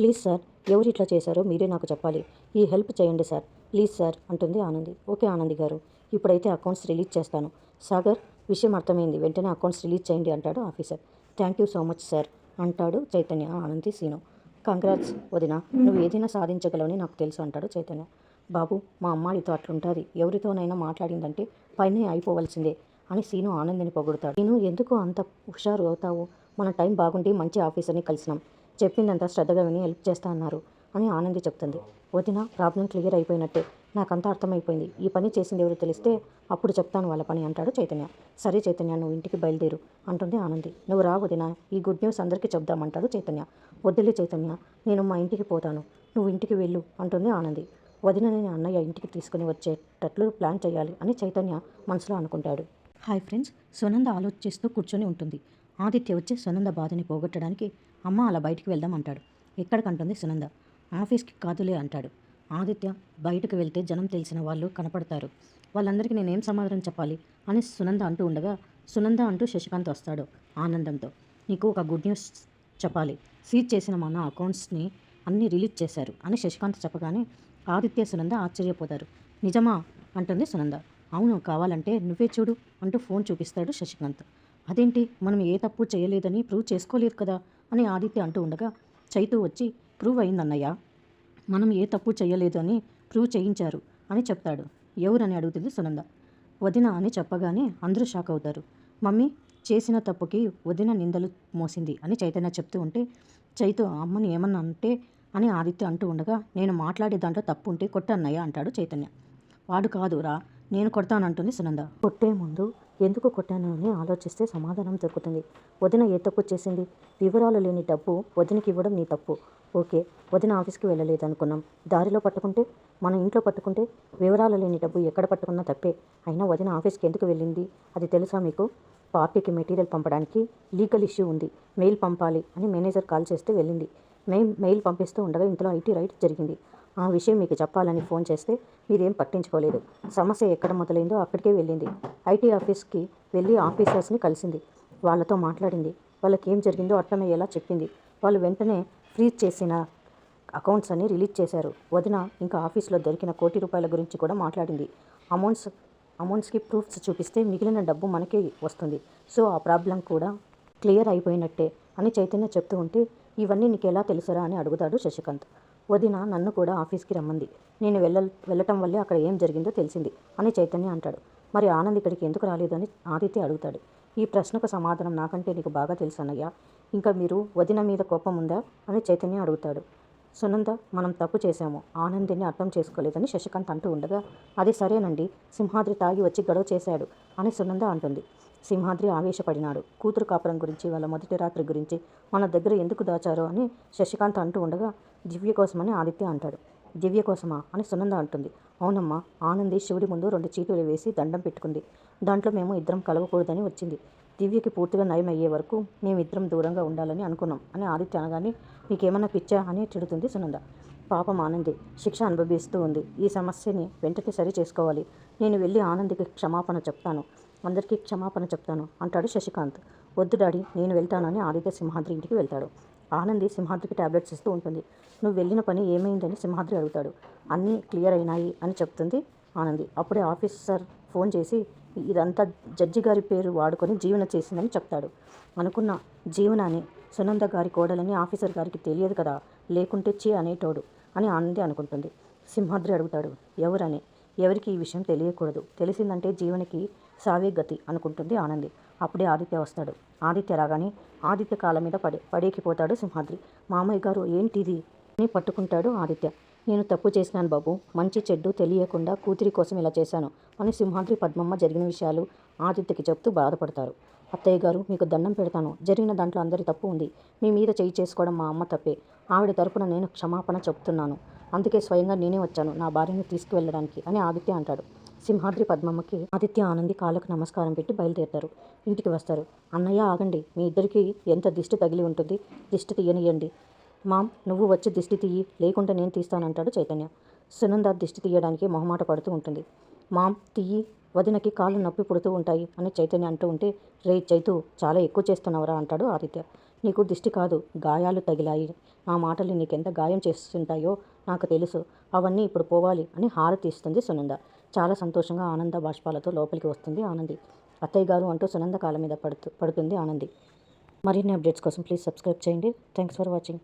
Please sir ఎవరు ఇట్లా చేశారో మీరే నాకు చెప్పాలి. ఈ హెల్ప్ చేయండి సార్. ప్లీజ్ సార్ అంటుంది ఆనంది. ఓకే ఆనంది గారు ఇప్పుడైతే అకౌంట్స్ రిలీజ్ చేస్తాను. సాగర్ విషయం అర్థమైంది. వెంటనే అకౌంట్స్ రిలీజ్ చేయండి అంటాడు officer. Thank you so much sir అంటాడు చైతన్య ఆనంది సీను. కంగ్రాట్స్ వదిన నువ్వు ఏదైనా సాధించగలవని నాకు తెలుసు అంటాడు చైతన్య. బాబు మా అమ్మాయితో అట్లుంటుంది. ఎవరితోనైనా మాట్లాడిందంటే పైనే అయిపోవలసిందే అని సీను ఆనందిని పొగుడుతాడు. నేను ఎందుకు అంత హుషారు అవుతావు? మన టైం బాగుండి మంచి ఆఫీసర్ని కలిసినాం. చెప్పిందంతా శ్రద్ధగా విని హెల్ప్ చేస్తా అన్నారు అని ఆనంది చెప్తుంది. వదిన ప్రాబ్లం క్లియర్ అయిపోయినట్టే. నాకంతా అర్థమైపోయింది. ఈ పని చేసింది ఎవరు తెలిస్తే అప్పుడు చెప్తాను వాళ్ళ పని అంటాడు చైతన్య. సరే చైతన్య నువ్వు ఇంటికి బయలుదేరు అంటుంది ఆనంది. నువ్వు రా వదిన ఈ గుడ్ న్యూస్ అందరికీ చెప్దామంటాడు చైతన్య. వద్దులే చైతన్య నేను మా ఇంటికి పోతాను. నువ్వు ఇంటికి వెళ్ళు అంటుంది ఆనంది. వదినని అన్నయ్య ఇంటికి తీసుకుని వచ్చేటట్లు ప్లాన్ చేయాలి అని చైతన్య మనసులో అనుకుంటాడు. హాయ్ ఫ్రెండ్స్ సునంద ఆలోచిస్తూ కూర్చొని ఉంటుంది. ఆదిత్య వచ్చి సునంద బాధని పోగొట్టడానికి అమ్మ అలా బయటికి వెళ్దాం అంటాడు. ఎక్కడికంటుంది సునంద. ఆఫీస్కి కాదులే అంటాడు. ఆదిత్య బయటకు వెళ్తే జనం తెలిసిన వాళ్ళు కనపడతారు. వాళ్ళందరికీ నేనేం సమాధానం చెప్పాలి అని సునంద అంటూ ఉండగా సునంద అంటూ శశికాంత్ వస్తాడు ఆనందంతో. నీకు ఒక గుడ్ న్యూస్ చెప్పాలి. సీజ్ చేసిన మన అకౌంట్స్ని అన్నీ రిలీజ్ చేశారు అని శశికాంత్ చెప్పగానే ఆదిత్య సునంద ఆశ్చర్యపోతారు. నిజమా అంటుంది సునంద. అవును కావాలంటే నువ్వే చూడు అంటూ ఫోన్ చూపిస్తాడు శశికాంత్. అదేంటి? మనం ఏ తప్పు చేయలేదని ప్రూవ్ చేసుకోలేదు కదా. అని ఆదిత్య అంటూ ఉండగా చైతు వచ్చి ప్రూవ్ అయిందన్నయ్య. మనం ఏ తప్పు చేయలేదు అని ప్రూవ్ చేయించారు అని చెప్తాడు. ఎవరని అడుగుతుంది సునంద. వదిన అని చెప్పగానే అందరూ షాక్ అవుతారు. మమ్మీ చేసిన తప్పుకి వదిన నిందలు మోసింది అని చైతన్య చెప్తూ ఉంటే చైతు అమ్మని ఏమన్నా అంటే అని ఆదిత్య అంటూ ఉండగా నేను మాట్లాడే దాంట్లో తప్పు ఉంటే కొట్టన్నయ్య అంటాడు చైతన్య. వాడు కాదురా నేను కొడతానంటుంది సునంద. కొట్టే ముందు ఎందుకు కొట్టాను అని ఆలోచిస్తే సమాధానం దొరుకుతుంది. వదిన ఏ తప్పు చేసింది? వివరాలు లేని డబ్బు వదినకి ఇవ్వడం నీ తప్పు. ఓకే వదిన ఆఫీస్కి వెళ్ళలేదు అనుకున్నాం దారిలో పట్టుకుంటే? మన ఇంట్లో పట్టుకుంటే? వివరాలు లేని డబ్బు ఎక్కడ పట్టుకున్నా తప్పే. అయినా వదిన ఆఫీస్కి ఎందుకు వెళ్ళింది? అది తెలుసా మీకు? పార్టీకి మెటీరియల్ పంపడానికి లీగల్ ఇష్యూ ఉంది. మెయిల్ పంపాలి అని మేనేజర్ కాల్ చేస్తే వెళ్ళింది. మేము మెయిల్ పంపిస్తూ ఉండగా ఇంతలో ఐటీ రైట్ జరిగింది. ఆ విషయం మీకు చెప్పాలని ఫోన్ చేస్తే మీరేం పట్టించుకోలేదు. సమస్య ఎక్కడ మొదలైందో అక్కడికే వెళ్ళింది. ఐటీ ఆఫీస్కి వెళ్ళి ఆఫీసర్స్ని కలిసింది. వాళ్ళతో మాట్లాడింది. వాళ్ళకి ఏం జరిగిందో అర్థమయ్యేలా చెప్పింది. వాళ్ళు వెంటనే ఫ్రీజ్ చేసిన అకౌంట్స్ అన్ని రిలీజ్ చేశారు. వదిన ఇంకా ఆఫీస్లో దొరికిన కోటి రూపాయల గురించి కూడా మాట్లాడింది. అమౌంట్స్ అమౌంట్స్కి ప్రూఫ్స్ చూపిస్తే మిగిలిన డబ్బు మనకే వస్తుంది. సో ఆ ప్రాబ్లం కూడా క్లియర్ అయిపోయినట్టే అని చైతన్య చెప్తూ ఉంటే ఇవన్నీ నీకు ఎలా తెలుసురా? అని అడుగుతాడు శశికాంత్. వదిన నన్ను కూడా ఆఫీస్కి రమ్మంది. నేను వెళ్ళ వెళ్ళటం వల్లే అక్కడ ఏం జరిగిందో తెలిసింది అని చైతన్య అంటాడు. మరి ఆనంద్ ఇక్కడికి ఎందుకు రాలేదని ఆదిత్య అడుగుతాడు. ఈ ప్రశ్నకు సమాధానం నాకంటే నీకు బాగా తెలుసు అన్నయ్య. ఇంకా మీరు వదిన మీద కోపం ఉందా అని చైతన్య అడుగుతాడు. సునంద మనం తప్పు చేశాము. ఆనందిని అర్థం చేసుకోలేదని శశికాంత్ అంటూ ఉండగా అది సరేనండి సింహాద్రి తాగి వచ్చి గొడవ చేశాడు అని సునంద అంటుంది. సింహాద్రి ఆవేశపడినాడు. కూతురు కాపురం గురించి వాళ్ళ మొదటి రాత్రి గురించి మన దగ్గర ఎందుకు దాచారో అని శశికాంత్ అంటూ ఉండగా దివ్య కోసమని ఆదిత్య అంటాడు. దివ్య కోసమా అని సునంద అంటుంది. అవునమ్మా ఆనంది శివుడి ముందు రెండు చీటులు వేసి దండం పెట్టుకుంది. దాంట్లో మేము ఇద్దరం కలవకూడదని వచ్చింది. దివ్యకి పూర్తిగా నయం అయ్యే వరకు మేమిద్దరం దూరంగా ఉండాలని అనుకున్నాం అని ఆదిత్య అనగానే నీకేమన్నా పిచ్చా? అని చెడుతుంది సునంద. పాపం ఆనంది శిక్ష అనుభవిస్తూ ఉంది. ఈ సమస్యని వెంటనే సరి చేసుకోవాలి. నేను వెళ్ళి ఆనందికి క్షమాపణ చెప్తాను. అందరికీ క్షమాపణ చెప్తాను అంటాడు శశికాంత్. వద్దు డాడీ నేను వెళ్తానని ఆదిత్య సింహాద్రి ఇంటికి వెళ్తాడు. ఆనంది సింహాద్రికి టాబ్లెట్స్ ఇస్తూ ఉంటుంది. నువ్వు వెళ్ళిన పని ఏమైందని సింహాద్రి అడుగుతాడు. అన్నీ క్లియర్ అయినాయి అని చెప్తుంది ఆనంది. అప్పుడే ఆఫీసర్ ఫోన్ చేసి ఇదంతా జడ్జి గారి పేరు వాడుకొని జీవన చేసిందని చెప్తాడు. అనుకున్న జీవనాన్ని సునంద గారి కోడలని ఆఫీసర్ గారికి తెలియదు కదా లేకుంటే చే అనేటోడు అని ఆనంది అనుకుంటుంది. సింహాద్రి అడుగుతాడు ఎవరని? ఎవరికి ఈ విషయం తెలియకూడదు. తెలిసిందంటే జీవనికి సావే గతి అనుకుంటుంది ఆనంది. అప్పుడే ఆదిత్య వస్తాడు. ఆదిత్య రాగానే ఆదిత్య కాళ్ళ మీద పడే పడేకిపోతాడు సింహాద్రి. మామయ్య గారు ఏంటిది? అని పట్టుకుంటాడు ఆదిత్య. నేను తప్పు చేసినాను బాబు. మంచి చెడ్డు తెలియకుండా కూతురి కోసం ఇలా చేశాను. అని సింహాద్రి పద్మమ్మ జరిగిన విషయాలు ఆదిత్యకి చెప్తూ బాధపడతారు. అత్తయ్య గారు మీకు దండం పెడతాను. జరిగిన దాంట్లో అందరి తప్పు ఉంది. మీ మీద చేయి చేసుకోవడం మా అమ్మ తప్పే. ఆవిడ తరపున నేను క్షమాపణ చెప్తున్నాను. అందుకే స్వయంగా నేనే వచ్చాను. నా భార్యను తీసుకువెళ్ళడానికి అని ఆదిత్య అంటాడు. సింహాద్రి పద్మమ్మకి ఆదిత్య ఆనంది కాళ్ళకు నమస్కారం పెట్టి బయలుదేరతారు. ఇంటికి వస్తారు. అన్నయ్య ఆగండి. మీ ఇద్దరికి ఎంత దిష్టి తగిలి ఉంటుంది? దిష్టి తీయనియండి. మామ్ నువ్వు వచ్చి దిష్టి తీయి లేకుంటే నేను తీస్తానంటాడు చైతన్య. సునంద దిష్టి తీయడానికి మొహమాట పడుతూ ఉంటుంది. మామ్ తీయి వదినకి కాళ్ళు నొప్పి పుడుతూ ఉంటాయి అని చైతన్య అంటూ ఉంటే రే చైతు చాలా ఎక్కువ చేస్తున్నావురా అంటాడు ఆదిత్య. నీకు దిష్టి కాదు గాయాలు తగిలాయి. నా మాటలు నీకెంత గాయం చేస్తుంటాయో నాకు తెలుసు. అవన్నీ ఇప్పుడు పోవాలి అని హారతి ఇస్తుంది సునంద. చాలా సంతోషంగా ఆనంద బాష్పాలతో లోపలికి వస్తుంది ఆనంది. అత్తయ్య గారు అంటూ సునంద కాళ్ళ మీద పడుతు పడుతుంది ఆనంది. మరిన్ని అప్డేట్స్ కోసం ప్లీజ్ సబ్స్క్రైబ్ చేయండి. Thanks for watching.